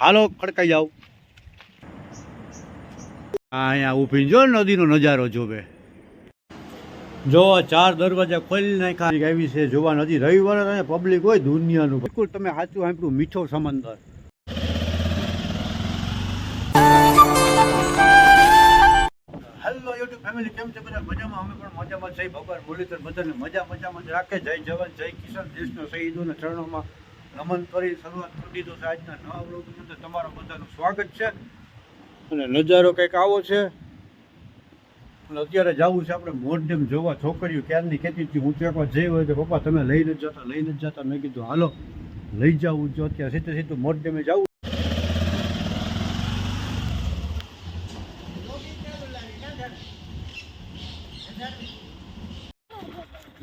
હાલો, ખડકાઈ જાઓ. અહીંયા ઊભી જો, નદીનો નજારો જોવે. જો ચાર દરવાજા ખોલી નાખ્યા. આવી છે જોવા નદી રવિવારે પબ્લિક હોય દુનિયાનું. બિલકુલ તમે સાચું સાંભળ્યું, મીઠો સમંદર. હેલો યુટ્યુબ ફેમિલી કેમ છે બધા? મજામાં? અમે પણ મજામાં જય ભગવાન મુરલીધર બધાને મજા, મજામાં રાખે. જય જવાન, જય કિશન દેશનો શહીદોના ચરણોમાં નમન કરી શરૂઆત કરી દીધો છે આજના નવા વ્લોગની અંદર. તમારું બધાનું સ્વાગત છે. અને નજારો કંઈક આવો છે. અને અત્યારે જવું છે આપણે મોરડેમ જોવા. છોકરીઓ ક્યારની કહેતી હતી, હું તો એકવાર જઈ હોય તો પપ્પા, તમે લઈ નથી જતા, લઈ નથી જતા. મેં કીધું, હાલો, લઈ જવું જો અત્યારે. સીધે સીધું મોરડેમે જવું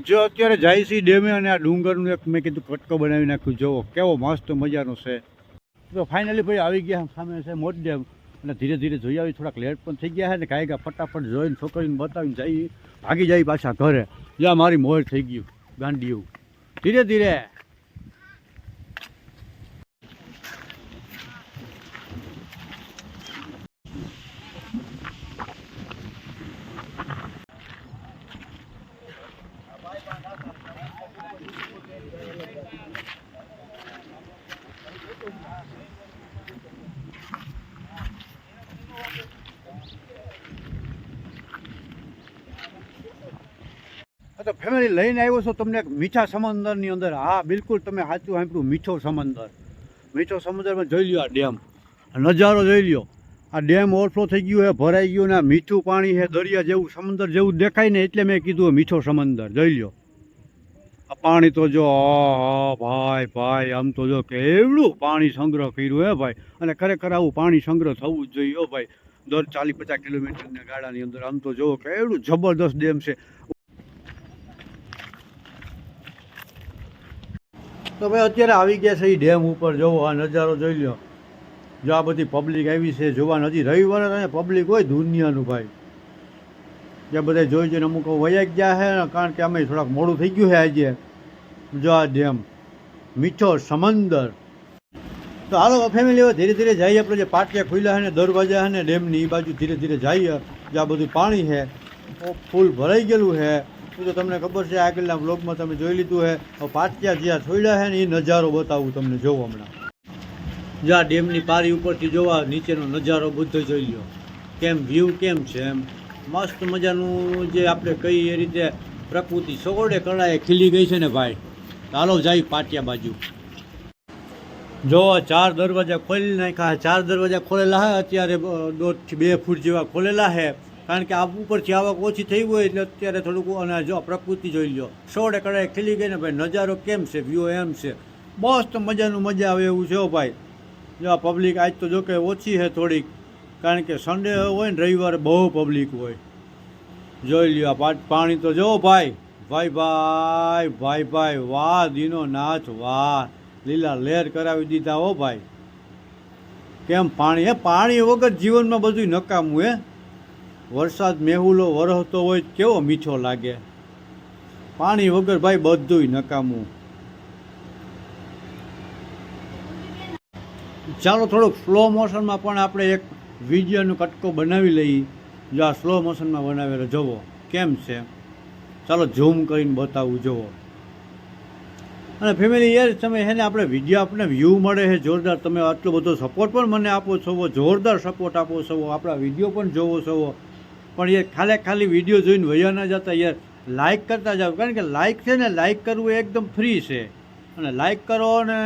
જો અત્યારે જાય છે ડેમે અને આ ડુંગરનું એક મેં કીધું કટકો બનાવી નાખ્યું. જોવો કેવો મસ્ત મજાનો છે. તો ફાઇનલી ભાઈ આવી ગયા સામે છે મોટ ડેમ. અને ધીરે ધીરે જોઈ આવી, થોડાક લેટ પણ થઈ ગયા છે ને કાંઈ ફટાફટ જોઈને છોકરીને બતાવીને જઈ ભાગી જાય પાછા ઘરે. જ્યાં મારી મોર થઈ ગયું ગાંડિયું. ધીરે ધીરે. તો ફેમિલી લઈને આવ્યો છો, તમને એક મીઠા સમંદરની અંદર, હા, બિલકુલ તમે સાચું સાંભળ્યું, મીઠો સમંદર. મીઠો સમંદરમાં જોઈ લ્યો આ ડેમ. નજારો જોઈ લ્યો. આ ડેમ ઓવરફ્લો થઈ ગયું છે, ભરાઈ ગયું ને મીઠું પાણી છે, દરિયા જેવું સમંદર જેવું દેખાય ને એટલે મેં કીધું મીઠો સમંદર. જોઈ લ્યો. આ પાણી તો જો ભાઈ ભાઈ, આમ તો જો કેવડું પાણી સંગ્રહ કર્યું હે ભાઈ. અને ખરેખર આવું પાણી સંગ્રહ થવું જ જોઈએ ભાઈ. દર ચાલીસ પચાસ કિલોમીટરના ગાડાની અંદર આમ તો જો કેવડું જબરદસ્ત ડેમ છે. તો ભાઈ અત્યારે આવી ગયા છે એ ડેમ ઉપર જોવો આ નજારો જોઈ લો જો આ બધી પબ્લિક આવી છે, જોવા નથી. રવિવારે અને પબ્લિક હોય દુનિયાનું ભાઈ. જે બધા જોઈ જોઈને અમુક વયા ગયા છે, કારણ કે અમે થોડાક મોડું થઈ ગયું છે આજે. જો આ ડેમ. મીઠો સમંદર. તો હાલો ફેમિલી ધીરે ધીરે જઈએ આપણે જે પાટિયા ખુલ્યા છે ને, દરવાજા છે ને, ડેમની એ બાજુ ધીરે ધીરે જઈએ. જે આ બધું પાણી છે ફૂલ ભરાઈ ગયેલું છે. એ તો તમને ખબર છે, આગળના બ્લોગમાં તમે જોઈ લીધું છે પાટિયા જ્યાં છોડ્યા છે ને એ નજારો બતાવું તમને જોવો હમણાં. જ્યાં ડેમની પારી ઉપરથી જોવા, નીચેનો નજારો બધો જોઈ લો કેમ વ્યૂ કેમ છે એમ? મસ્ત મજાનું જે આપણે કઈ એ રીતે પ્રકૃતિ સગોડે કળાએ ખીલી ગઈ છે ને ભાઈ. ચાલો જાય પાટિયા બાજુ. જો ચાર દરવાજા ખોલી નાખ્યા ચાર દરવાજા ખોલેલા છે અત્યારે દોઢથી બે ફૂટ જેવા ખોલેલા છે કારણ કે આ ઉપરથી આવક ઓછી થઈ હોય એટલે અત્યારે થોડુંક અને જો પ્રકૃતિ જોઈ લો સોળે કડાએ ખીલી ગઈ ને ભાઈ, નજારો કેમ છે? વ્યૂ એમ છે. મસ્ત મજાનું મજા આવે એવું છે ભાઈ. જો આ પબ્લિક આજ તો જો કે ઓછી છે થોડીક, કારણ કે સન્ડે હોય ને રવિવારે બહુ પબ્લિક હોય. જોઈ લ્યો આ પાણી તો જો ભાઈ. ભાઈ ભાઈ ભાઈ ભાઈ, વાહ, દીનો નાથ, વાહ. લીલા લહેર કરાવી દીધા હો ભાઈ. કેમ પાણી, હે? પાણી વગર જીવનમાં બધું નકામું, હે? વરસાદ મેહુલો વરસતો હોય કેવો મીઠો લાગે? પાણી વગર ભાઈ બધુંય નકામું. ચાલો થોડુંક સ્લો મોશનમાં પણ આપણે એક વિડીયોનો કટકો બનાવી લઈએ. જો આ સ્લો મોશનમાં બનાવેલો જોવો કેમ છે? ચાલો ઝૂમ કરીને બતાવું જોવો અને ફેમિલી યાર, તમે ને આપણે વીડિયો આપણે વ્યૂ મળે છે, જોરદાર. તમે આટલો બધો સપોર્ટ પણ મને આપો છો જોરદાર સપોર્ટ આપો છો. આપણા વીડિયો પણ જોવો છો. પણ એ ખાલી ખાલી વીડિયો જોઈને વયા ન જતા યાર લાઇક કરતા જાઓ. કારણ કે લાઇક છે ને લાઇક કરવું એકદમ ફ્રી છે. અને લાઇક કરો અને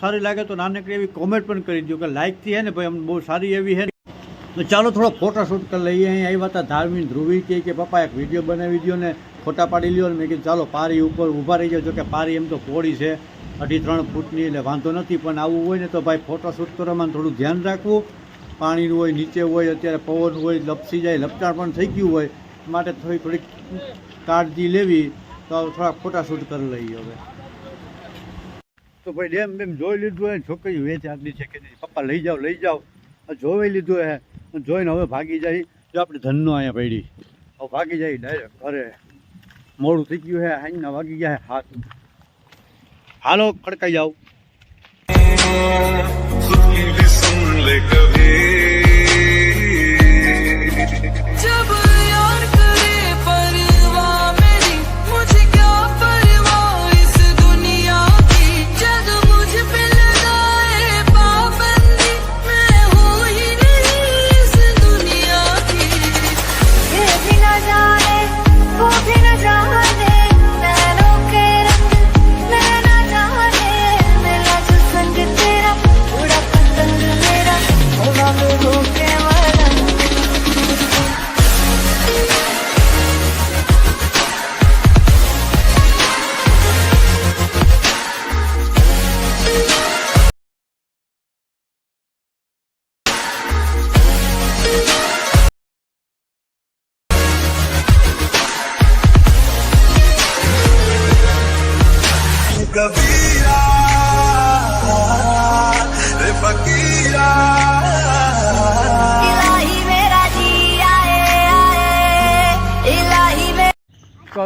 સારી લાગે તો નાનકડી એવી કોમેન્ટ પણ કરી દો કે લાઇકથી હે ને ભાઈ, અમને બહુ સારી એવી હે તો ચાલો થોડો ફોટોશૂટ કરી લઈએ. અહીં આવ્યા હતા ધાર્મિક ધ્રુવી કહે કે પપ્પા એક વીડિયો બનાવી દો ને, ફોટા પાડી લ્યો ને. મેં કીધું, ચાલો, પારી ઉપર ઊભા રહી જાઓ. કે પારી એમ તો પોળી છે. અઢી ત્રણ ફૂટની એટલે વાંધો નથી, પણ આવું હોય ને તો ભાઈ ફોટોશૂટ કરવામાં થોડું ધ્યાન રાખવું. પાણીનું હોય નીચે હોય અત્યારે પવન હોય લપસી જાય લપચાણ પણ થઈ ગયું હોય માટે થોડી થોડીક કાળજી લેવી તો થોડાક ફોટાશૂટ કરી લઈએ હવે. તો ભાઈ ડેમ બેમ જોઈ લીધું હોય છોકરી વેચ આટલી છે કે પપ્પા લઈ જાઓ લઈ જાઓ. જોઈ લીધું હે જોઈને હવે ભાગી જાય. જો આપણે ધનનો અહીંયા પડી. હવે ભાગી જાય ડાયરેક્ટ ઘરે. મોડું થઈ ગયું હે અહીંના ભાગી ગયા હાથ. હાલો ખડકાઈ જાઓ.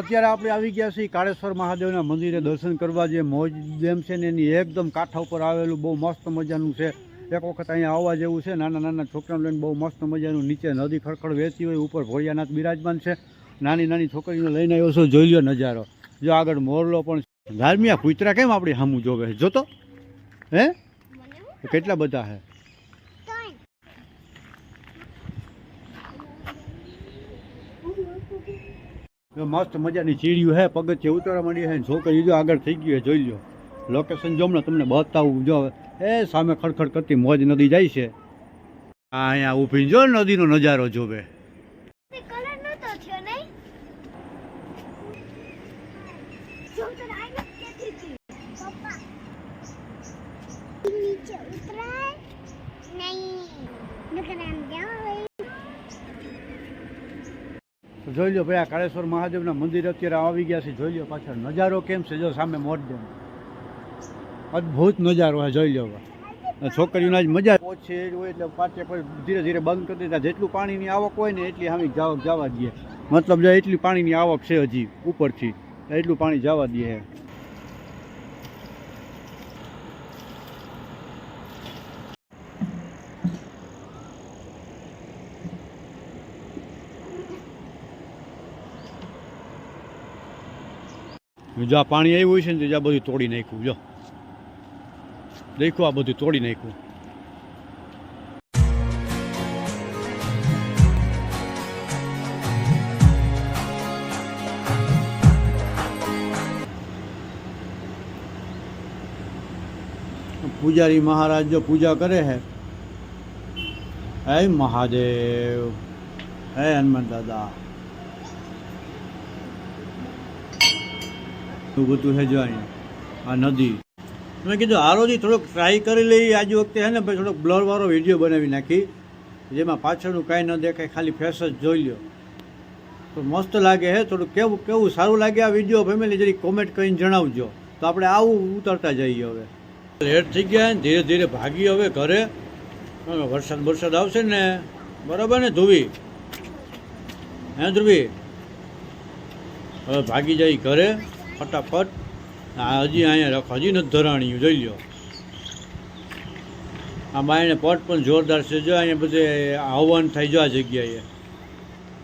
અત્યારે આપણે આવી ગયા છીએ કાળેશ્વર મહાદેવના મંદિરે દર્શન કરવા જે મોજ ડેમ છે ને એની એકદમ કાંઠા ઉપર આવેલું બહુ મસ્ત મજાનું છે. એક વખત અહીંયા આવવા જેવું છે નાના નાના છોકરાને લઈને બહુ મસ્ત મજાનું નીચે નદી ખડખડ વહેતી હોય ઉપર ભોળિયાનાથ બિરાજમાન છે. નાની નાની છોકરીને લઈને આવ્યો છો જોઈ લો નજારો. જો આગળ મોરલો પણ ધાર્મિયા કૂતરા કેમ આપણી સામું જોવે જોતો? હે? કેટલા બધા છે જો મસ્ત મજાની ચીડિયું હે, પગથિયે ઉતરવા માંડી હે છોકરી જો આગળ થઈ ગયું જોઈ લો લોકેશન જોમણે તમને બતાવું, જો એ સામે ખડખડ કરતી મોજ નદી જાય છે. આ અહીંયા ઊભી જો નદીનો નજારો જોવે કલર નતો થયો નહીં જો તો આઈ નથી હતી પપ્પા નીચે ઉતરાય નહીં નકર આમ જાવ તો જોઈ લો ભાઈ, આ કાળેશ્વર મહાદેવના મંદિર અત્યારે આવી ગયા છે. જોઈ લો પાછળ નજારો કેમ છે? જો સામે મોટ ડેમ અદ્ભુત નજારો છે, જોઈ લો છોકરીઓના જ મજા ઓછી હોય એટલે પાછે પછી ધીરે ધીરે બંધ કરી દીધા. જેટલું પાણીની આવક હોય ને એટલી સામે જાવક જવા દઈએ. મતલબ જો એટલી પાણીની આવક છે હજી ઉપરથી, એટલું પાણી જવા દઈએ. જો આ પાણી આવ્યું હોય છે ને તો આ બધું તોડી નાખ્યું, જો. દેખો આ બધું તોડી નાખ્યું. પૂજારી મહારાજ જો પૂજા કરે છે હે મહાદેવ, હે હનુમાન દાદા. એવું બધું હેજવાની આ નદી. મેં કીધું આરોજી થોડોક ટ્રાય કરી લઈએ આજ વખતે હે ને ભાઈ, થોડોક બ્લરવાળો વીડિયો બનાવી નાખી. જેમાં પાછળનું કાંઈ ન દેખાય, ખાલી ફેસ જ જોઈ લો તો મસ્ત લાગે હે, થોડું કેવું કેવું સારું લાગે આ વીડિયો ફેમિલી જરી કોમેન્ટ કરીને જણાવજો. તો આપણે આવું ઉતરતા જઈએ હવે. લેટ થઈ ગયા ધીરે ધીરે ભાગી હવે ઘરે. વરસાદ વરસાદ આવશે ને, બરાબર ને, ધ્રુવી? હે ધ્રુવી? હવે ભાગી જાય ઘરે. ફટાફટ. આ હજી અહીંયા રાખો, હજી નથી ધરાણ્યું, જોઈ લ્યો. આ બાયણે પટ પણ જોરદાર છે. જો અહીંયા બધે આહવાન થાય જો આ જગ્યાએ.